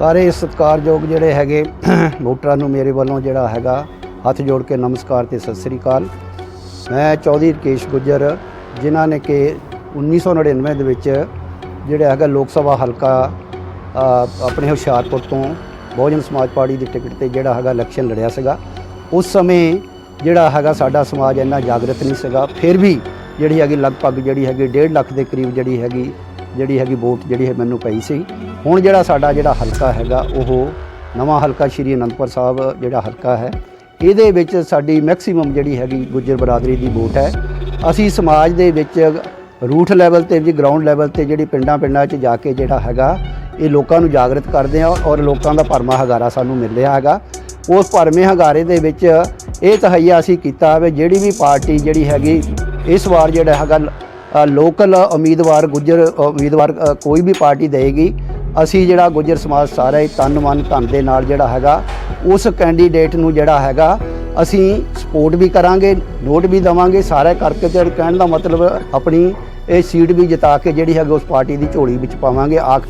ਸਾਰੇ ਸਤਿਕਾਰਯੋਗ ਜਿਹੜੇ ਹੈਗੇ ਵੋਟਰਾਂ ਨੂੰ ਮੇਰੇ ਵੱਲੋਂ ਜਿਹੜਾ ਹੈਗਾ ਹੱਥ ਜੋੜ ਕੇ ਨਮਸਕਾਰ ਤੇ ਸਤਿ ਸ੍ਰੀ ਅਕਾਲ। ਮੈਂ ਚੌਧਰੀ ਰਕੇਸ਼ ਗੁੱਜਰ, ਜਿਨ੍ਹਾਂ ਨੇ ਕਿ 1999 ਦੇ ਵਿੱਚ ਜਿਹੜਾ ਹੈਗਾ ਲੋਕ ਸਭਾ ਹਲਕਾ ਆਪਣੇ ਹੁਸ਼ਿਆਰਪੁਰ ਤੋਂ ਬਹੁਜਨ ਸਮਾਜ ਪਾਰਟੀ ਦੀ ਟਿਕਟ ਤੇ ਜਿਹੜਾ ਹੈਗਾ ਇਲੈਕਸ਼ਨ ਲੜਿਆ ਸੀਗਾ। ਉਸ ਸਮੇਂ ਜਿਹੜਾ ਹੈਗਾ ਸਾਡਾ ਸਮਾਜ ਇੰਨਾ ਜਾਗਰਤ ਨਹੀਂ ਸੀਗਾ। ਫਿਰ ਵੀ ਜਿਹੜੀ ਹੈਗੀ ਲਗਭਗ ਜਿਹੜੀ ਹੈਗੀ 1.5 ਲੱਖ ਦੇ ਕਰੀਬ ਜਿਹੜੀ ਹੈਗੀ ਜਿਹੜੀ ਹੈਗੀ ਵੋਟ ਜਿਹੜੀ ਹੈ ਮੈਨੂੰ ਪਈ ਸੀ। ਹੁਣ ਜਿਹੜਾ ਸਾਡਾ ਜਿਹੜਾ ਹਲਕਾ ਹੈਗਾ, ਉਹ ਨਵਾਂ ਹਲਕਾ ਸ਼੍ਰੀ ਅਨੰਦਪੁਰ ਸਾਹਿਬ ਜਿਹੜਾ ਹਲਕਾ ਹੈ, ਇਹਦੇ ਵਿੱਚ ਸਾਡੀ ਮੈਕਸਿਮਮ ਜਿਹੜੀ ਹੈਗੀ ਗੁੱਜਰ ਬਰਾਦਰੀ ਦੀ ਵੋਟ ਹੈ। ਅਸੀਂ ਸਮਾਜ ਦੇ ਵਿੱਚ ਰੂਟ ਲੈਵਲ ਤੇ ਵੀ ਗਰਾਊਂਡ ਲੈਵਲ ਤੇ ਜਿਹੜੀ ਪਿੰਡਾਂ ਪਿੰਡਾਂ 'ਚ ਜਾ ਕੇ ਜਿਹੜਾ ਹੈਗਾ, ਇਹ ਲੋਕਾਂ ਨੂੰ ਜਾਗਰਤ ਕਰਦੇ ਆ ਔਰ ਲੋਕਾਂ ਦਾ ਭਰਮਾ ਹਗਾਰਾ ਸਾਨੂੰ ਮਿਲ ਰਿਹਾ ਹੈਗਾ। ਉਸ ਭਰਮੇ ਹਗਾਰੇ ਦੇ ਵਿੱਚ ਇਹ ਤਹਈਆ ਅਸੀਂ ਕੀਤਾ ਵੀ ਜਿਹੜੀ ਵੀ ਪਾਰਟੀ ਜਿਹੜੀ ਹੈਗੀ, ਇਸ ਵਾਰ ਜਿਹੜਾ ਹੈਗਾ ਲੋਕਲ ਉਮੀਦਵਾਰ ਗੁੱਜਰ ਉਮੀਦਵਾਰ ਕੋਈ ਵੀ ਪਾਰਟੀ ਦੇਗੀ ਅਸੀਂ ਜਿਹੜਾ ਗੁੱਜਰ ਸਮਾਜ ਸਾਰਾ ਹੀ ਤਨ ਮਨ ਧਨ ਦੇ ਨਾਲ ਜਿਹੜਾ ਹੈਗਾ, ਉਸ ਕੈਂਡੀਡੇਟ ਨੂੰ ਜਿਹੜਾ ਹੈਗਾ, ਅਸੀਂ ਸਪੋਰਟ ਵੀ ਕਰਾਂਗੇ ਨੋਟ ਵੀ ਦਵਾਂਗੇ, ਸਾਰਾ ਕਰਕੇ ਤੇ ਕਹਿਣ ਦਾ ਮਤਲਬ ਆਪਣੀ ਇਹ ਸੀਟ ਵੀ ਜਿਤਾ ਕੇ ਜਿਹੜੀ ਹੈਗੀ ਉਸ ਪਾਰਟੀ ਦੀ ਝੋਲੀ ਵਿੱਚ ਪਾਵਾਂਗੇ, ਆਖ